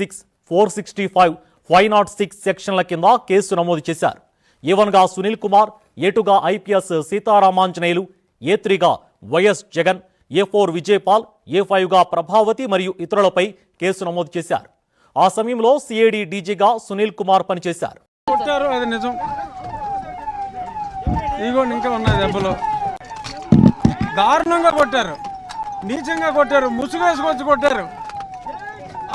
Six four sixty five five not six సెక్షన్ల కింద case నమోదు చేశారు. ఏ వన్గా సునీల్ కుమార్ ఏ టూగా IPS Sitaramanjaneyulu A త్రీగా YS Jagan A four Vijayapal A ఫైవ్గా Prabhavathi మరియు ఇతరులపై కేసు నమోదు చేశారు. ఆ సమయంలో సిఐడి డీజీగా సునీల్ కుమార్ పనిచేశారు. కొట్టారు నిజం. దారుణంగా కొట్టారు. నీచంగా కొట్టారు. ముసుగు వేసుకొచ్చి కొట్టారు.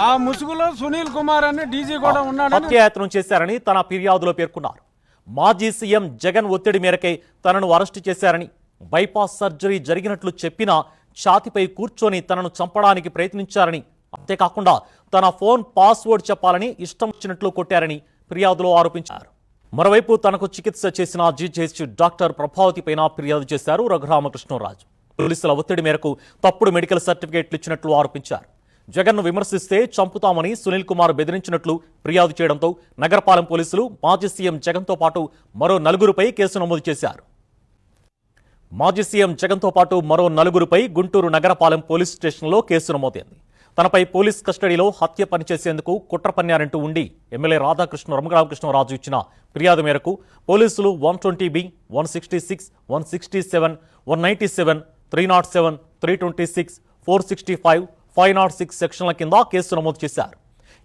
ఆ ముసుగులో సునీల్ కుమార్ అని డీజీ కూడా ఉన్నాడని హత్యాయత్నం చేశారని తన ఫిర్యాదులో పేర్కొన్నారు. మాజీ సీఎం జగన్ ఒత్తిడి మేరకే తనను అరెస్టు చేశారని బైపాస్ సర్జరీ జరిగినట్లు చెప్పినా ఛాతిపై కూర్చొని తనను చంపడానికి ప్రయత్నించారని అంతేకాకుండా తన ఫోన్ పాస్వర్డ్ చెప్పాలని ఇష్టం వచ్చినట్లు కొట్టారని ఫిర్యాదులో ఆరోపించారు. మరోవైపు తనకు చికిత్స చేసిన జీజేహెచ్ డాక్టర్ ప్రభావతి పైన ఫిర్యాదు చేశారు రఘురామకృష్ణరాజు. పోలీసుల ఒత్తిడి మేరకు తప్పుడు మెడికల్ సర్టిఫికేట్లు ఇచ్చినట్లు ఆరోపించారు. జగన్ను విమర్శిస్తే చంపుతామని సునీల్ కుమార్ బెదిరించినట్లు ఫిర్యాదు చేయడంతో నగరపాలెం పోలీసులు మాజీ సీఎం జగన్తో పాటు మరో నలుగురుపై కేసు నమోదు చేశారు. మాజీ సీఎం జగన్తో పాటు మరో నలుగురుపై గుంటూరు నగరపాలెం పోలీస్ స్టేషన్లో కేసు నమోదైంది. తనపై పోలీస్ కస్టడీలో హత్య పనిచేసేందుకు కుట్ర పన్నారంటూ ఉండి ఎమ్మెల్యే రాధాకృష్ణ రమరామకృష్ణరాజు ఇచ్చిన ఫిర్యాదు మేరకు పోలీసులు one twenty B one sixty six one sixty seven one ninety seven three not seven three twenty six four sixty five five not six సెక్షన్ల కింద కేసు నమోదు చేశారు.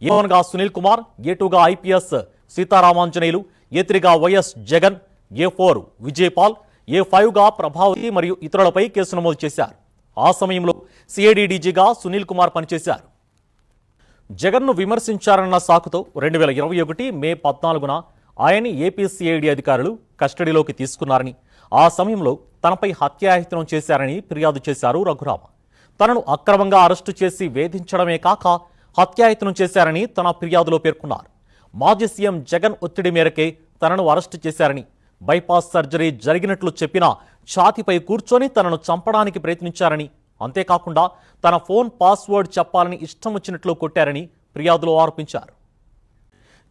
ఏవన్గా సునీల్ కుమార్ ఏ టూగా IPS Sitaramanjaneyulu A త్రీగా YS Jagan A four Vijayapal A ఫైవ్గా Prabhavathi మరియు ఇతరులపై case నమోదు చేశారు. ఆ సమయంలో సిఐడిడిజీగా సునీల్ కుమార్ పనిచేశారు. జగన్ను విమర్శించారన్న సాకుతో రెండు వేల ఇరవై ఒకటి మే పద్నాలుగున ఆయన్ని ఏపీసీఐడి అధికారులు కస్టడీలోకి తీసుకున్నారని ఆ సమయంలో తనపై హత్యాయత్నం చేశారని ఫిర్యాదు చేశారు రఘురామ. తనను అక్రమంగా అరెస్టు చేసి వేధించడమే కాక హత్యాయత్నం చేశారని తన ఫిర్యాదులో పేర్కొన్నారు. మాజీ సీఎం జగన్ ఒత్తిడి మేరకే తనను అరెస్టు చేశారని బైపాస్ సర్జరీ జరిగినట్లు చెప్పినా ఛాతిపై కూర్చొని తనను చంపడానికి ప్రయత్నించారని అంతేకాకుండా తన ఫోన్ పాస్వర్డ్ చెప్పాలని ఇష్టం వచ్చినట్లు కొట్టారని ఫిర్యాదులో ఆరోపించారు.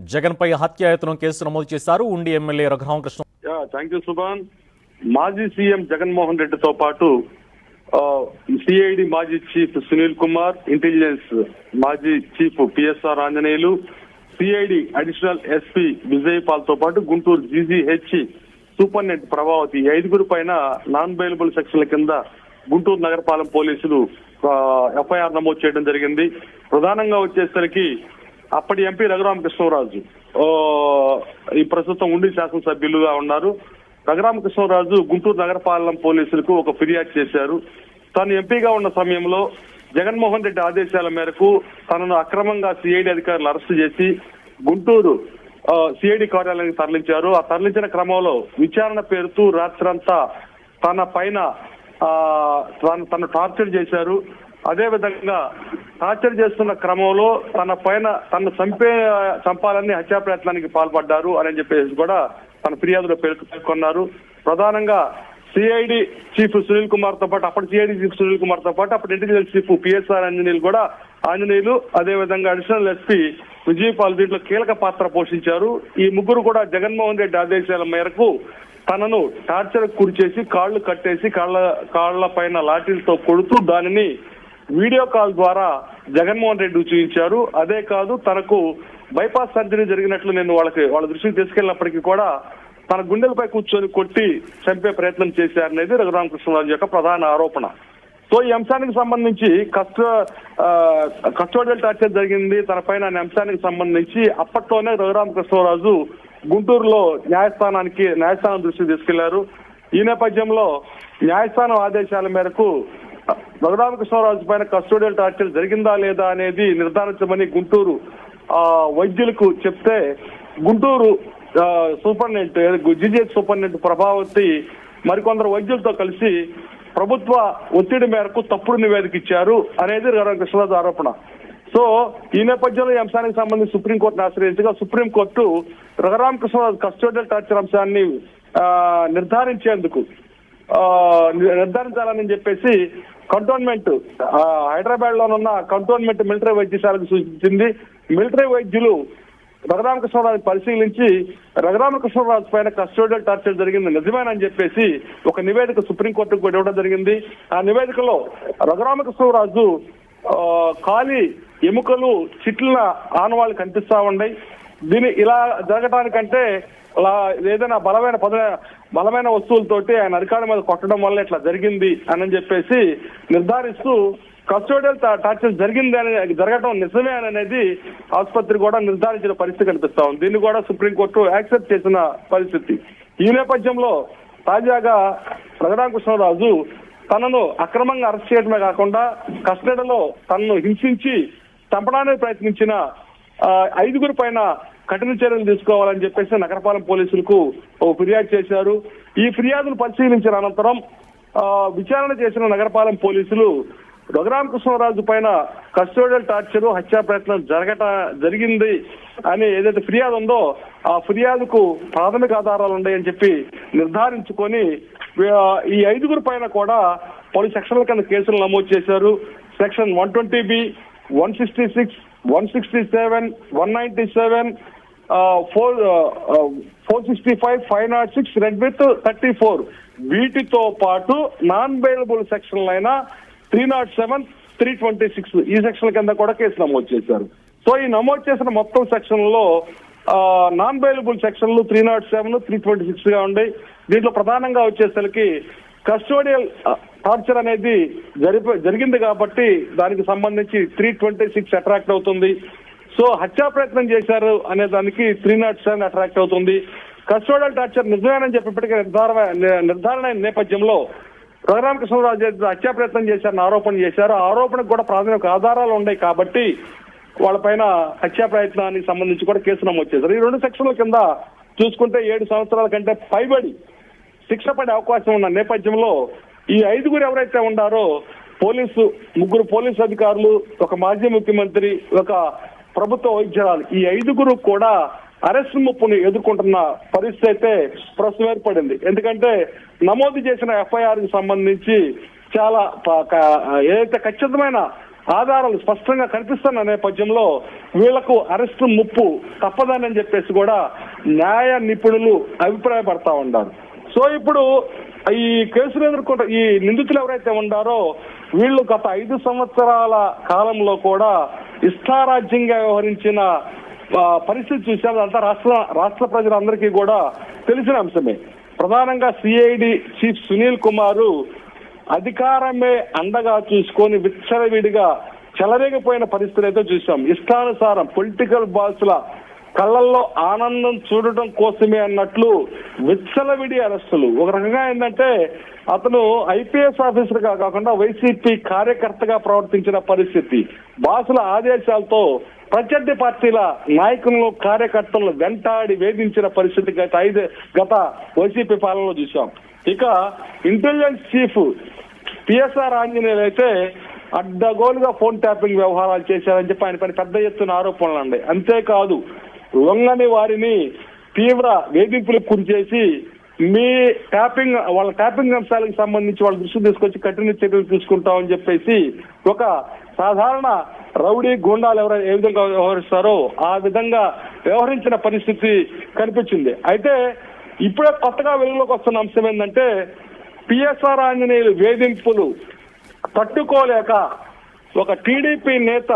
జగన్పై హత్యాయత్నం కేసు నమోదు చేశారు ఉండి MLA Raghuramakrishna. Thank you Subhan. మాజీ సీఎం జగన్మోహన్ రెడ్డితో పాటు సిఐడి మాజీ చీఫ్ సునీల్ కుమార్ ఇంటెలిజెన్స్ మాజీ chief PSR Anjaneyulu CID additional SP విజయపాల్తో పాటు గుంటూరు జీజీహెచ్ సూపరింటెండెంట్ ప్రభావతి ఐదుగురు పైన నాన్ బైలబుల్ సెక్షన్ల కింద గుంటూరు నగరపాలెం పోలీసులు ఎఫ్ఐఆర్ నమోదు చేయడం జరిగింది. ప్రధానంగా వచ్చేసరికి అప్పటి ఎంపీ రఘురామకృష్ణరాజు ఈ ప్రస్తుతం ఉండి శాసనసభ్యులుగా ఉన్నారు. రఘురామకృష్ణరాజు గుంటూరు నగరపాలెం పోలీసులకు ఒక ఫిర్యాదు చేశారు. తాను ఎంపీగా ఉన్న సమయంలో జగన్మోహన్ రెడ్డి ఆదేశాల మేరకు తనను అక్రమంగా సిఐడి అధికారులు అరెస్టు చేసి గుంటూరు సిఐడి కార్యాలయానికి తరలించారు. ఆ తరలించిన క్రమంలో విచారణ పేరుతూ రాత్రంతా తన పైన తను టార్చర్ చేశారు. అదే విధంగా టార్చర్ చేస్తున్న క్రమంలో తన పైన తను చంపే చంపాలని హత్యా ప్రయత్నానికి పాల్పడ్డారు అని చెప్పేసి కూడా తన ఫిర్యాదులో పేర్కొ- పేర్కొన్నారు. ప్రధానంగా సిఐడి చీఫ్ సునీల్ కుమార్తో పాటు అప్పటి సిఐడి చీఫ్ సునీల్ కుమార్తో పాటు అప్పటి ఇంటెలిజెన్స్ చీఫ్ పిఎస్ఆర్ ఆంజనేయులు కూడా ఆంజనేయులు అదే విధంగా అడిషనల్ ఎస్పీ విజయపాల్ దీంట్లో కీలక పాత్ర పోషించారు. ఈ ముగ్గురు కూడా జగన్మోహన్ రెడ్డి ఆదేశాల మేరకు తనను టార్చర్ గురి చేసి కాళ్ళు కట్టేసి కాళ్ళ కాళ్ళ పైన లాఠీలతో కొడుతూ దానిని వీడియో కాల్ ద్వారా జగన్మోహన్ రెడ్డి చూపించారు అదే కాదు తనకు బైపాస్ సర్జరీ జరిగినట్లు నేను వాళ్ళకి వాళ్ళ దృష్టికి తీసుకెళ్ళినప్పటికీ కూడా తన గుండెలపై కూర్చొని కొట్టి చంపే ప్రయత్నం చేశారనేది రఘురామకృష్ణరాజు యొక్క ప్రధాన ఆరోపణ. సో ఈ అంశానికి సంబంధించి కస్ట కస్టోడియల్ టార్చర్ జరిగింది. తన పైన అనే అంశానికి సంబంధించి అప్పట్లోనే రఘురామకృష్ణరాజు గుంటూరులో న్యాయస్థానానికి న్యాయస్థానం దృష్టికి తీసుకెళ్ళారు. ఈ నేపథ్యంలో న్యాయస్థానం ఆదేశాల మేరకు రఘురామకృష్ణరాజు పైన కస్టోడియల్ టార్చర్ జరిగిందా లేదా అనేది నిర్ధారించమని గుంటూరు వైద్యులకు చెప్తే Guntur superintendent superintendent GGH superintendent Prabhavathi మరికొందరు వైద్యులతో కలిసి ప్రభుత్వ ఒత్తిడి మేరకు తప్పుడు నివేదిక ఇచ్చారు అనేది రఘురామకృష్ణరాజు ఆరోపణ. సో ఈ నేపథ్యంలో ఈ అంశానికి సంబంధించి సుప్రీంకోర్టును ఆశ్రయించగా supreme court Raghuramakrishnaraju custodial torture అంశాన్ని నిర్ధారించేందుకు నిర్ధారించాలని చెప్పేసి కంటోన్మెంట్ హైదరాబాద్ లోనున్న కంటోన్మెంట్ మిలిటరీ వైద్యశాలకు సూచించింది. మిలిటరీ వైద్యులు రఘురామకృష్ణరాజు పరిశీలించి రఘురామకృష్ణరాజు పైన కస్టోడియల్ టార్చర్ జరిగింది. నిజమేనని చెప్పేసి ఒక నివేదిక సుప్రీంకోర్టుకు కూడా ఇవ్వడం జరిగింది. ఆ నివేదికలో రఘురామకృష్ణరాజు ఖాళీ ఎముకలు చిట్ల ఆనవాళ్ళు కనిపిస్తా ఉన్నాయి. దీని ఇలా జరగటానికంటే అలా ఏదైనా బలమైన పద బలమైన వస్తువులతోటి ఆయన అధికారం మీద కొట్టడం వల్ల ఇట్లా జరిగింది అని చెప్పేసి నిర్ధారిస్తూ కస్టోడియల్ టార్చర్ జరిగింది అని జరగటం నిజమే అని అనేది ఆసుపత్రి కూడా నిర్ధారించిన పరిస్థితి కనిపిస్తా ఉంది. దీన్ని కూడా సుప్రీంకోర్టు యాక్సెప్ట్ చేసిన పరిస్థితి. ఈ నేపథ్యంలో తాజాగా రఘురామకృష్ణరాజు తనను అక్రమంగా అరెస్ట్ చేయడమే కాకుండా కస్టడీలో తనను హింసించి చంపడానికి ప్రయత్నించిన ఐదుగురు పైన కఠిన చర్యలు తీసుకోవాలని చెప్పేసి నగరపాలెం పోలీసులకు ఓ ఫిర్యాదు చేశారు. ఈ ఫిర్యాదును పరిశీలించిన అనంతరం విచారణ చేసిన నగరపాలెం పోలీసులు రఘురామకృష్ణరాజు పైన కస్టోడియల్ టార్చర్ హత్యా ప్రయత్నం జరగట జరిగింది అని ఏదైతే ఫిర్యాదు ఉందో ఆ ఫిర్యాదుకు ప్రాథమిక ఆధారాలు ఉన్నాయని చెప్పి నిర్ధారించుకొని ఈ ఐదుగురు పైన కూడా పలు సెక్షన్ల కింద కేసులు నమోదు చేశారు. Section one twenty B one sixty six one sixty seven one ninety seven four four sixty five five not six read with thirty four. వీటితో పాటు నాన్ బెయిలబుల్ సెక్షన్లు అయిన three not seven three twenty six ఈ section కింద కూడా case నమోదు చేశారు. So ఈ నమోదు చేసిన మొత్తం సెక్షన్లో నాన్ బెయిలబుల్ సెక్షన్లు three not seven three twenty సిక్స్గా ఉన్నాయి దీంట్లో ప్రధానంగా వచ్చేసరికి కస్టోడియల్ టార్చర్ అనేది జరిప జరిగింది కాబట్టి దానికి సంబంధించి త్రీ ట్వంటీ సిక్స్ అట్రాక్ట్ అవుతుంది. సో హత్యా ప్రయత్నం చేశారు అనే దానికి త్రీ నాట్ సెవెన్ అట్రాక్ట్ అవుతుంది. కస్టోడల్ టార్చర్ నిజమేనని చెప్పి ఇప్పటికే నిర్ధారణ నిర్ధారణ అయిన నేపథ్యంలో రఘురామకృష్ణరాజు చేసిన హత్యా ప్రయత్నం చేశారని ఆరోపణ చేశారు. ఆ ఆరోపణకు కూడా ప్రాథమిక ఆధారాలు ఉన్నాయి కాబట్టి వాళ్ళపైన హత్యా ప్రయత్నానికి సంబంధించి కూడా కేసు నమోదు చేశారు. ఈ రెండు సెక్షన్ల కింద చూసుకుంటే ఏడు సంవత్సరాల కంటే పైబడి శిక్ష పడే అవకాశం ఉన్న నేపథ్యంలో ఈ ఐదుగురు ఎవరైతే ఉన్నారో పోలీసు ముగ్గురు పోలీసు అధికారులు ఒక మాజీ ముఖ్యమంత్రి ఒక ప్రభుత్వ వైద్యురాలు ఈ ఐదుగురు కూడా అరెస్ట్ ముప్పును ఎదుర్కొంటున్న పరిస్థితి అయితే ప్రస్తుతం ఏర్పడింది. ఎందుకంటే నమోదు చేసిన ఎఫ్ఐఆర్కి సంబంధించి చాలా ఏదైతే ఖచ్చితమైన ఆధారాలు స్పష్టంగా కనిపిస్తున్న నేపథ్యంలో వీళ్ళకు అరెస్ట్ ముప్పు తప్పదని చెప్పేసి కూడా న్యాయ నిపుణులు అభిప్రాయపడతా ఉన్నారు. సో ఇప్పుడు ఈ కేసులు ఎదుర్కొంట ఈ నిందితులు ఎవరైతే ఉన్నారో వీళ్ళు గత ఐదు సంవత్సరాల కాలంలో కూడా ఇష్టారాజ్యంగా వ్యవహరించిన పరిస్థితి చూసాం అంతా రాష్ట్ర రాష్ట్ర ప్రజలందరికీ కూడా తెలిసిన అంశమే. ప్రధానంగా సిఐడి చీఫ్ సునీల్ కుమారు అధికారమే అండగా చూసుకొని విచ్చలవిడిగా చెలరేగిపోయిన పరిస్థితులు అయితే చూసాం ఇష్టానుసారం పొలిటికల్ బాసుల కళ్ళల్లో ఆనందం చూడటం కోసమే అన్నట్లు విచ్చలవిడి అరెస్టులు. ఒక రకంగా ఏంటంటే అతను ఐపీఎస్ ఆఫీసర్గా కాకుండా వైసీపీ కార్యకర్తగా ప్రవర్తించిన పరిస్థితి. బాసుల ఆదేశాలతో ప్రత్యర్థి పార్టీల నాయకులను కార్యకర్తలను వెంటాడి వేధించిన పరిస్థితి గత ఐదు గత వైసీపీ పాలనలో చూసాం ఇక ఇంటెలిజెన్స్ చీఫ్ పిఎస్ఆర్ ఆంజనేయులు అయితే అడ్డగోలుగా ఫోన్ ట్యాపింగ్ వ్యవహారాలు చేశారని చెప్పి ఆయన పైన పెద్ద ఎత్తున ఆరోపణలు అండి. అంతేకాదు లొంగని వారిని తీవ్ర వేధింపులకు గురి చేసి మీ ట్యాపింగ్ వాళ్ళ ట్యాపింగ్ అంశాలకు సంబంధించి వాళ్ళ దృష్టి తీసుకొచ్చి కఠిన చర్యలు తీసుకుంటామని చెప్పేసి ఒక సాధారణ రౌడీ గుండాలు ఎవరు ఏ విధంగా వ్యవహరిస్తారో ఆ విధంగా వ్యవహరించిన పరిస్థితి కనిపించింది. అయితే ఇప్పుడే కొత్తగా వెలుగులోకి వస్తున్న అంశం ఏంటంటే పిఎస్ఆర్ ఆంజనేయులు వేధింపులు తట్టుకోలేక ఒక టీడీపీ నేత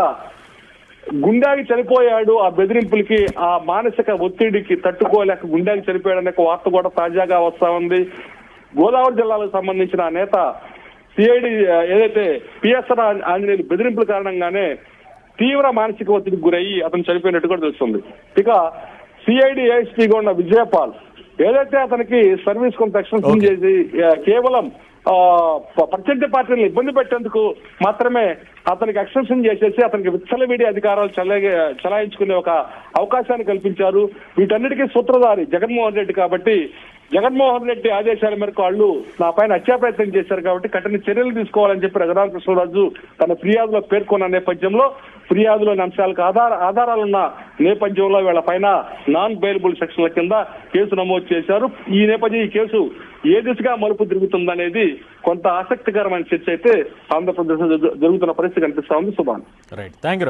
గుండాకి చనిపోయాడు ఆ బెదిరింపులకి ఆ మానసిక ఒత్తిడికి తట్టుకోలేక గుండాకి చనిపోయాడు అనే ఒక వార్త కూడా తాజాగా వస్తా ఉంది. గోదావరి జిల్లాలకు సంబంధించిన ఆ నేత సిఐడి ఏదైతే పిఎస్ఆర్ ఆంజనేయులు బెదిరింపుల కారణంగానే తీవ్ర మానసిక ఒత్తిడికి గురయ్యి అతను చనిపోయినట్టు కూడా తెలుస్తుంది. ఇక సిఐడి ఏఎస్పీగా ఉన్న విజయపాల్ ఏదైతే అతనికి సర్వీస్ కొంత ఎక్స్టెన్షన్ చేసి కేవలం ప్రత్యర్థి పార్టీలను ఇబ్బంది పెట్టేందుకు మాత్రమే అతనికి ఎక్స్టెన్షన్ చేసేసి అతనికి విచ్చలవిడి అధికారాలు చలాయించుకునే ఒక అవకాశాన్ని కల్పించారు. వీటన్నిటికీ సూత్రధారి జగన్మోహన్ రెడ్డి కాబట్టి జగన్మోహన్ రెడ్డి ఆదేశాల మేరకు వాళ్ళు నా పైన హత్యా ప్రయత్నం చేశారు కాబట్టి కఠిన చర్యలు తీసుకోవాలని చెప్పి రఘురామకృష్ణరాజు తన ఫిర్యాదులో పేర్కొన్న నేపథ్యంలో ఫిర్యాదులోని అంశాలకు ఆధార ఆధారాలున్న నేపథ్యంలో వీళ్ళ పైన నాన్ బెయిలబుల్ సెక్షన్ల కింద కేసు నమోదు చేశారు. ఈ నేపథ్యం ఈ కేసు ఏ దిశగా మలుపు తిరుగుతుందనేది కొంత ఆసక్తికరమైన చర్చ అయితే ఆంధ్రప్రదేశ్ జరుగుతున్న పరిస్థితి కనిపిస్తా ఉంది సుభాన్. Right thank you